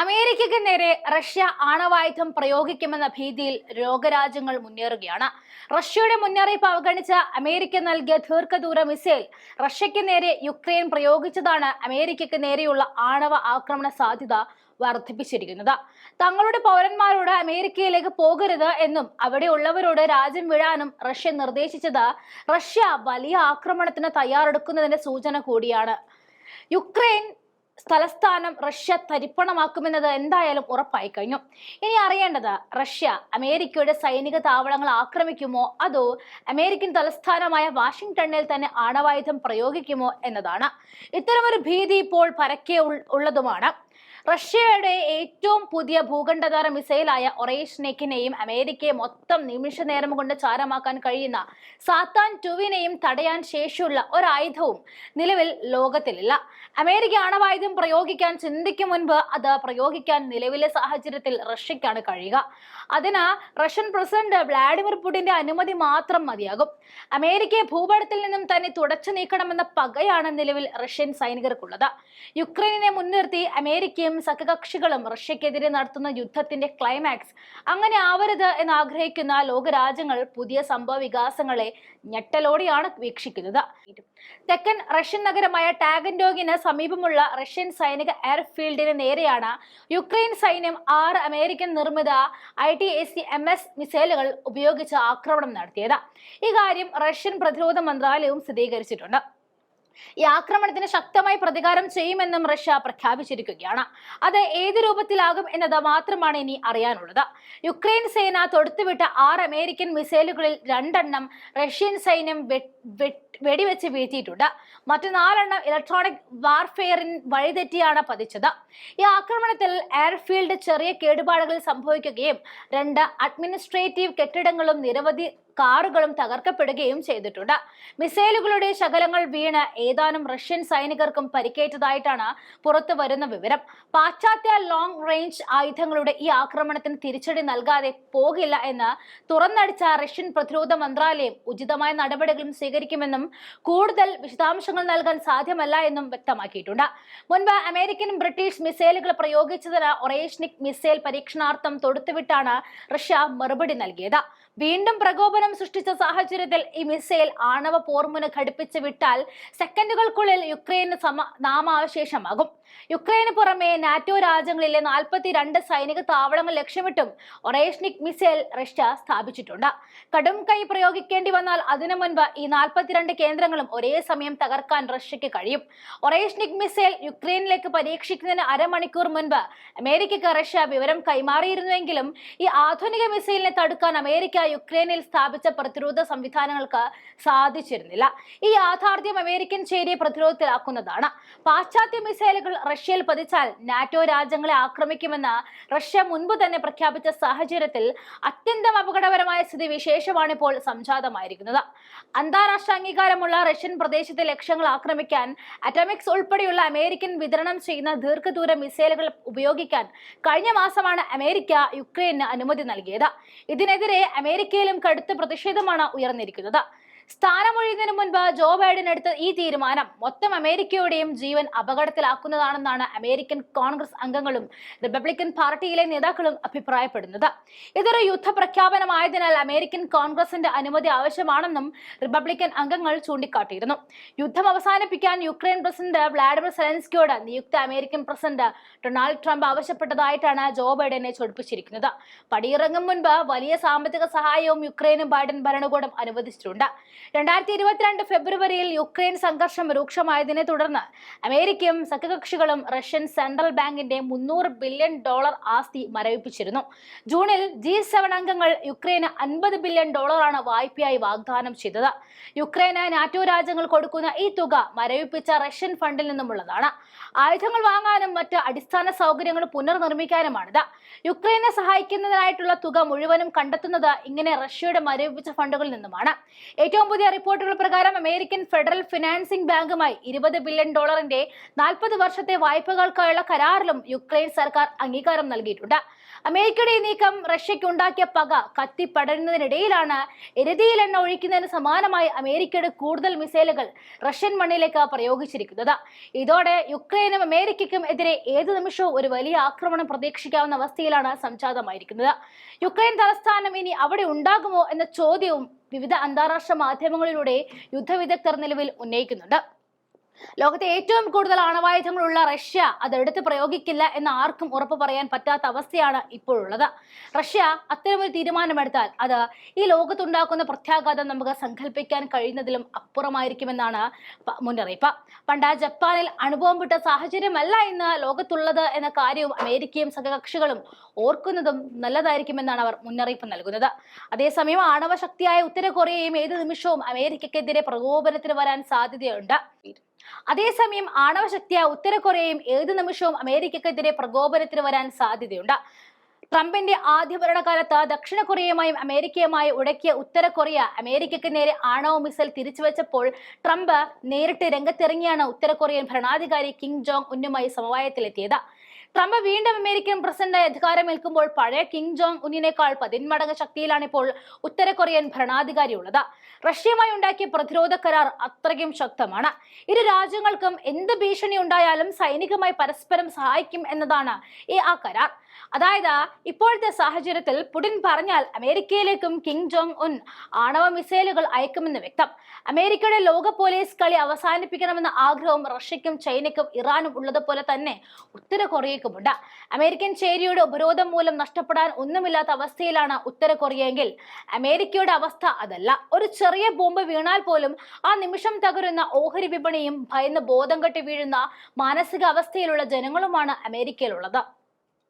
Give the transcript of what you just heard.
അമേരിക്കയ്ക്ക് നേരെ റഷ്യ ആണവായുധം പ്രയോഗിക്കുമെന്ന ഭീതിയിൽ ലോകരാജ്യങ്ങൾ മുന്നേറുകയാണ്. റഷ്യയുടെ മുന്നറിയിപ്പ് അവഗണിച്ച അമേരിക്ക നൽകിയ ദീർഘദൂര മിസൈൽ റഷ്യയ്ക്ക് നേരെ യുക്രൈൻ പ്രയോഗിച്ചതാണ് അമേരിക്കയ്ക്ക് നേരെയുള്ള ആണവ ആക്രമണ സാധ്യത വർദ്ധിപ്പിച്ചിരിക്കുന്നത്. തങ്ങളുടെ പൗരന്മാരോട് അമേരിക്കയിലേക്ക് പോകരുത് എന്നും അവിടെയുള്ളവരോട് രാജ്യം വിടാനും റഷ്യ നിർദ്ദേശിച്ചത് റഷ്യ വലിയ ആക്രമണത്തിന് തയ്യാറെടുക്കുന്നതിന്റെ സൂചന കൂടിയാണ്. യുക്രൈൻ തലസ്ഥാനം റഷ്യ തരിപ്പണമാക്കുമെന്നത് എന്തായാലും ഉറപ്പായി കഴിഞ്ഞു ഇനി അറിയേണ്ടത് റഷ്യ അമേരിക്കയുടെ സൈനിക താവളങ്ങൾ ആക്രമിക്കുമോ? അതോ അമേരിക്കൻ തലസ്ഥാനമായ വാഷിംഗ്ടണിൽ തന്നെ ആണവായുധം പ്രയോഗിക്കുമോ എന്നതാണ്. ഇത്തരമൊരു ഭീതി ഇപ്പോൾ പരക്കെ ഉള്ളതുമാണ്. റഷ്യയുടെ ഏറ്റവും പുതിയ ഭൂഖണ്ഡതാര മിസൈലായ ഒറേഷ്നെക്കിനെയും അമേരിക്കയെ മൊത്തം നിമിഷ നേരം കൊണ്ട് ചാരമാക്കാൻ കഴിയുന്ന സാത്താൻ ടുവിനെയും തടയാൻ ശേഷിയുള്ള ഒരായുധവും നിലവിൽ ലോകത്തിലില്ല. അമേരിക്ക ആണവായുധം പ്രയോഗിക്കാൻ ചിന്തിക്കും മുൻപ് അത് പ്രയോഗിക്കാൻ നിലവിലെ സാഹചര്യത്തിൽ റഷ്യക്കാണ് കഴിയുക. അതിന് റഷ്യൻ പ്രസിഡന്റ് വ്ളാഡിമിർ പുടിന്റെ അനുമതി മാത്രം മതിയാകും. അമേരിക്കയെ ഭൂപടത്തിൽ നിന്നും തന്നെ തുടച്ചു നീക്കണമെന്ന പകയാണ് നിലവിൽ റഷ്യൻ സൈനികർക്കുള്ളത്. യുക്രൈനെ മുൻനിർത്തി അമേരിക്കയും സഖ്യകക്ഷികളും റഷ്യക്കെതിരെ നടത്തുന്ന യുദ്ധത്തിന്റെ ക്ലൈമാക്സ് അങ്ങനെ ആവരുത് എന്ന് ആഗ്രഹിക്കുന്ന ലോകരാജ്യങ്ങൾ പുതിയ സംഭവ വികാസങ്ങളെ ഞെട്ടലോടെയാണ് വീക്ഷിക്കുന്നത്. തെക്കൻ റഷ്യൻ നഗരമായ ടാഗൻഡോഗിന് സമീപമുള്ള റഷ്യൻ സൈനിക എയർഫീൽഡിന് നേരെയാണ് യുക്രൈൻ സൈന്യം ആറ് അമേരിക്കൻ നിർമ്മിത I T S C M S മിസൈലുകൾ ഉപയോഗിച്ച് ആക്രമണം നടത്തിയത്. ഇക്കാര്യം കാര്യം റഷ്യൻ പ്രതിരോധ മന്ത്രാലയവും സ്ഥിരീകരിച്ചിട്ടുണ്ട്. ഈ ആക്രമണത്തിന് ശക്തമായി പ്രതികാരം ചെയ്യുമെന്നും റഷ്യ പ്രഖ്യാപിച്ചിരിക്കുകയാണ്. അത് ഏത് രൂപത്തിലാകും എന്നത് മാത്രമാണ് ഇനി അറിയാനുള്ളത്. യുക്രൈൻ സേന തൊടുത്തുവിട്ട ആറ് അമേരിക്കൻ മിസൈലുകളിൽ രണ്ടെണ്ണം റഷ്യൻ സൈന്യം വെടിവെച്ച് വീഴ്ത്തിയിട്ടുണ്ട്. മറ്റു നാലെണ്ണം ഇലക്ട്രോണിക് വാർഫെയറിൻ വഴിതെറ്റിയാണ് പതിച്ചത്. ഈ ആക്രമണത്തിൽ എയർഫീൽഡ് ചെറിയ കേടുപാടുകൾ സംഭവിക്കുകയും രണ്ട് അഡ്മിനിസ്ട്രേറ്റീവ് കെട്ടിടങ്ങളും നിരവധി കാറുകളും തകർക്കപ്പെടുകയും ചെയ്തിട്ടുണ്ട്. മിസൈലുകളുടെ ശകലങ്ങൾ വീണ് ഏതാനും റഷ്യൻ സൈനികർക്കും പരിക്കേറ്റതായിട്ടാണ് പുറത്തു വരുന്ന വിവരം. പാശ്ചാത്യ ലോങ് റേഞ്ച് ആയുധങ്ങളുടെ ഈ ആക്രമണത്തിന് തിരിച്ചടി നൽകാതെ പോകില്ല എന്ന് തുറന്നടിച്ച റഷ്യൻ പ്രതിരോധ മന്ത്രാലയം ഉചിതമായ നടപടികളും സ്വീകരിക്കുമെന്നും കൂടുതൽ വിശദാംശങ്ങൾ നൽകാൻ സാധ്യമല്ല എന്നും വ്യക്തമാക്കിയിട്ടുണ്ട്. മുൻപ് അമേരിക്കൻ ബ്രിട്ടീഷ് മിസൈലുകൾ പ്രയോഗിച്ചതിന് ഒറേഷ്നിക് മിസൈൽ പരീക്ഷണാർത്ഥം തൊടുത്തുവിട്ടാണ് റഷ്യ മറുപടി നൽകിയത്. വീണ്ടും പ്രകോപനം സൃഷ്ടിച്ച സാഹചര്യത്തിൽ ഈ മിസൈൽ ആണവ പോർമുന ഘടിപ്പിച്ച് വിട്ടാൽ സെക്കൻഡുകൾക്കുള്ളിൽ യുക്രൈന് സമ നാമാവശേഷമാകും. യുക്രൈന് പുറമെ നാറ്റോ രാജ്യങ്ങളിലെ നാൽപ്പത്തിരണ്ട് സൈനിക താവളങ്ങൾ ലക്ഷ്യമിട്ടും ഒറേഷ്നിക് മിസൈൽ റഷ്യ സ്ഥാപിച്ചിട്ടുണ്ട്. കടും കൈ പ്രയോഗിക്കേണ്ടി വന്നാൽ അതിനു മുൻപ് ഈ നാൽപ്പത്തിരണ്ട് കേന്ദ്രങ്ങളും ഒരേ സമയം തകർക്കാൻ റഷ്യക്ക് കഴിയും. ഒറേഷ്നിക് മിസൈൽ യുക്രൈനിലേക്ക് പരീക്ഷിക്കുന്നതിന് അരമണിക്കൂർ മുൻപ് അമേരിക്കയ്ക്ക് റഷ്യ വിവരം കൈമാറിയിരുന്നുവെങ്കിലും ഈ ആധുനിക മിസൈലിനെ തടുക്കാൻ അമേരിക്ക യുക്രൈനിൽ സ്ഥാപിച്ച പ്രതിരോധ സംവിധാനങ്ങൾക്ക് സാധിച്ചിരുന്നില്ല. ഈ യാഥാർത്ഥ്യം അമേരിക്കൻ ചേരിയെ പ്രതിരോധത്തിലാക്കുന്നതാണ്. പാശ്ചാത്യ മിസൈലുകൾ റഷ്യയിൽ പതിച്ചാൽ നാറ്റോ രാജ്യങ്ങളെ ആക്രമിക്കുമെന്ന് റഷ്യ മുൻപ് തന്നെ പ്രഖ്യാപിച്ച സാഹചര്യത്തിൽ അത്യന്തം അപകടപരമായ സ്ഥിതി വിശേഷമാണ് ഇപ്പോൾ സംജാതമായിരിക്കുന്നത്. അന്താരാഷ്ട്ര അംഗീകാരമുള്ള റഷ്യൻ പ്രദേശത്തെ ലക്ഷ്യങ്ങൾ ആക്രമിക്കാൻ അറ്റമിക്സ് ഉൾപ്പെടെയുള്ള അമേരിക്കൻ വിതരണം ചെയ്യുന്ന ദീർഘദൂര മിസൈലുകൾ ഉപയോഗിക്കാൻ കഴിഞ്ഞ മാസമാണ് അമേരിക്ക യുക്രൈന് അനുമതി നൽകിയത്. ഇതിനെതിരെ അമേരിക്കയിലും കടുത്ത പ്രതിഷേധമാണ് ഉയർന്നിരിക്കുന്നത്. സ്ഥാനമൊഴിയുന്നതിന് മുൻപ് ജോ ബൈഡൻ എടുത്ത ഈ തീരുമാനം മൊത്തം അമേരിക്കയുടെയും ജീവൻ അപകടത്തിലാക്കുന്നതാണെന്നാണ് അമേരിക്കൻ കോൺഗ്രസ് അംഗങ്ങളും റിപ്പബ്ലിക്കൻ പാർട്ടിയിലെ നേതാക്കളും അഭിപ്രായപ്പെടുന്നത്. ഇതൊരു യുദ്ധ പ്രഖ്യാപനമായതിനാൽ അമേരിക്കൻ കോൺഗ്രസിന്റെ അനുമതി ആവശ്യമാണെന്നും റിപ്പബ്ലിക്കൻ അംഗങ്ങൾ ചൂണ്ടിക്കാട്ടിയിരുന്നു. യുദ്ധം അവസാനിപ്പിക്കാൻ യുക്രൈൻ പ്രസിഡന്റ് വ്ളാഡിമിർ സെലൻസ്കിയോട് നിയുക്ത അമേരിക്കൻ പ്രസിഡന്റ് ഡൊണാൾഡ് ട്രംപ് ആവശ്യപ്പെട്ടതായിട്ടാണ് ജോ ബൈഡനെ ചൊടിപ്പിച്ചിരിക്കുന്നത്. പടിയിറങ്ങും മുൻപ് വലിയ സാമ്പത്തിക സഹായവും യുക്രൈനും ബൈഡൻ ഭരണകൂടം അനുവദിച്ചിട്ടുണ്ട്. രണ്ടായിരത്തി ഇരുപത്തിരണ്ട് ഫെബ്രുവരിയിൽ യുക്രൈൻ സംഘർഷം രൂക്ഷമായതിനെ തുടർന്ന് അമേരിക്കയും സഖ്യകക്ഷികളും റഷ്യൻ സെൻട്രൽ ബാങ്കിന്റെ മുന്നൂറ് ബില്യൺ ഡോളർ ആസ്തി മരവിപ്പിച്ചിരുന്നു. ജൂണിൽ ജി സെവൻ അംഗങ്ങൾ യുക്രൈന് അൻപത് ബില്യൺ ഡോളറാണ് വായ്പയായി വാഗ്ദാനം ചെയ്തത്. യുക്രൈന് നാറ്റോ രാജ്യങ്ങൾ കൊടുക്കുന്ന ഈ തുക മരവിപ്പിച്ച റഷ്യൻ ഫണ്ടിൽ നിന്നുമുള്ളതാണ്. ആയുധങ്ങൾ വാങ്ങാനും മറ്റ് അടിസ്ഥാന സൗകര്യങ്ങൾ പുനർനിർമ്മിക്കാനുമാണിത്. യുക്രൈനെ സഹായിക്കുന്നതിനായിട്ടുള്ള തുക മുഴുവനും കണ്ടെത്തുന്നത് ഇങ്ങനെ റഷ്യയുടെ മരവിപ്പിച്ച ഫണ്ടുകളിൽ നിന്നുമാണ്. ഏറ്റവും ഏറ്റവും പുതിയ റിപ്പോർട്ടുകൾ പ്രകാരം അമേരിക്കൻ ഫെഡറൽ ഫിനാൻസിംഗ് ബാങ്കുമായി ഇരുപത് ബില്യൺ ഡോളറിന്റെ നാൽപ്പത് വർഷത്തെ വായ്പകൾക്കായുള്ള കരാറിലും യുക്രൈൻ സർക്കാർ അംഗീകാരം നൽകിയിട്ടുണ്ട്. അമേരിക്കയുടെ ഈ നീക്കം റഷ്യയ്ക്ക് ഉണ്ടാക്കിയ പക കത്തിപ്പടരുന്നതിനിടയിലാണ് എരുതിയിൽ എണ്ണ ഒഴിക്കുന്നതിന് സമാനമായി അമേരിക്കയുടെ കൂടുതൽ മിസൈലുകൾ റഷ്യൻ മണ്ണിലേക്ക് പ്രയോഗിച്ചിരിക്കുന്നത്. ഇതോടെ യുക്രൈനും അമേരിക്കയ്ക്കും എതിരെ ഏത് നിമിഷവും ഒരു വലിയ ആക്രമണം പ്രതീക്ഷിക്കാവുന്ന അവസ്ഥയിലാണ് സംജാതമായിരിക്കുന്നത്. യുക്രൈൻ തലസ്ഥാനം ഇനി അവിടെ ഉണ്ടാകുമോ എന്ന ചോദ്യവും വിവിധ അന്താരാഷ്ട്ര മാധ്യമങ്ങളിലൂടെ യുദ്ധവിദഗ്ധർ നിലവിൽ ഉന്നയിക്കുന്നുണ്ട്. ലോകത്തെ ഏറ്റവും കൂടുതൽ ആണവായുധങ്ങളുള്ള റഷ്യ അതെടുത്ത് പ്രയോഗിക്കില്ല എന്ന് ആർക്കും ഉറപ്പ് പറയാൻ പറ്റാത്ത അവസ്ഥയാണ് ഇപ്പോഴുള്ളത്. റഷ്യ അത്തരമൊരു തീരുമാനമെടുത്താൽ അത് ഈ ലോകത്തുണ്ടാക്കുന്ന പ്രത്യാഘാതം നമുക്ക് സങ്കല്പിക്കാൻ കഴിയുന്നതിലും അപ്പുറമായിരിക്കുമെന്നാണ് മുന്നറിയിപ്പ്. പണ്ട് ജപ്പാനിൽ അണുബോംബിട്ട സാഹചര്യമല്ല ഇന്ന് ലോകത്തുള്ളത് എന്ന കാര്യവും അമേരിക്കയും സഹകക്ഷികളും ഓർക്കുന്നതും നല്ലതായിരിക്കുമെന്നാണ് അവർ മുന്നറിയിപ്പ് നൽകുന്നത്. അതേസമയം ആണവ ശക്തിയായ ഉത്തര കൊറിയയും ഏത് നിമിഷവും അമേരിക്കക്കെതിരെ പ്രകോപനത്തിന് വരാൻ സാധ്യതയുണ്ട്. അതേസമയം ആണവ ശക്തിയായ ഉത്തര കൊറിയയും ഏത് നിമിഷവും അമേരിക്കക്കെതിരെ പ്രകോപനത്തിന് വരാൻ സാധ്യതയുണ്ട്. ട്രംപിന്റെ ആദ്യ ഭരണകാലത്ത് ദക്ഷിണ കൊറിയയുമായും അമേരിക്കയുമായി ഉടക്കിയ ഉത്തര കൊറിയ അമേരിക്കയ്ക്ക് നേരെ ആണവ മിസൈൽ തിരിച്ചുവച്ചപ്പോൾ ട്രംപ് നേരിട്ട് രംഗത്തിറങ്ങിയാണ് ഉത്തര കൊറിയൻ ഭരണാധികാരി കിം ജോങ് ഉന്നുമായി സമവായത്തിലെത്തിയത്. ട്രംപ് വീണ്ടും അമേരിക്കൻ പ്രസിഡന്റായി അധികാരമേൽക്കുമ്പോൾ പഴയ കിം ജോങ് ഉന്നിനേക്കാൾ പതിന്മടങ്ങ് ശക്തിയിലാണ് ഇപ്പോൾ ഉത്തര കൊറിയൻ ഭരണാധികാരിയുള്ളത്. റഷ്യയുമായി ഉണ്ടാക്കിയ പ്രതിരോധ കരാർ അത്രയ്ക്കും ശക്തമാണ്. ഇരു രാജ്യങ്ങൾക്കും എന്ത് ഭീഷണി ഉണ്ടായാലും സൈനികമായി പരസ്പരം സഹായിക്കും എന്നതാണ് ഈ ആ കരാർ. അതായത് ഇപ്പോഴത്തെ സാഹചര്യത്തിൽ പുടിൻ പറഞ്ഞാൽ അമേരിക്കയിലേക്കും കിം ജോങ് ഉൻ ആണവ മിസൈലുകൾ അയക്കുമെന്ന് വ്യക്തം. അമേരിക്കയുടെ ലോക പോലീസ് കളി അവസാനിപ്പിക്കണമെന്ന ആഗ്രഹവും റഷ്യക്കും ചൈനയ്ക്കും ഇറാനും ഉള്ളതുപോലെ തന്നെ ഉത്തര കൊറിയയ്ക്കുമുണ്ട് അമേരിക്കൻ ചേരിയുടെ ഉപരോധം മൂലം നഷ്ടപ്പെടാൻ ഒന്നുമില്ലാത്ത അവസ്ഥയിലാണ് ഉത്തര കൊറിയയെങ്കിൽ അമേരിക്കയുടെ അവസ്ഥ അതല്ല. ഒരു ചെറിയ ബോംബ് വീണാൽ പോലും ആ നിമിഷം തകരുന്ന ഓഹരി വിപണിയും ഭയന്ന് ബോധം കെട്ടി വീഴുന്ന മാനസികാവസ്ഥയിലുള്ള ജനങ്ങളുമാണ് അമേരിക്കയിലുള്ളത്.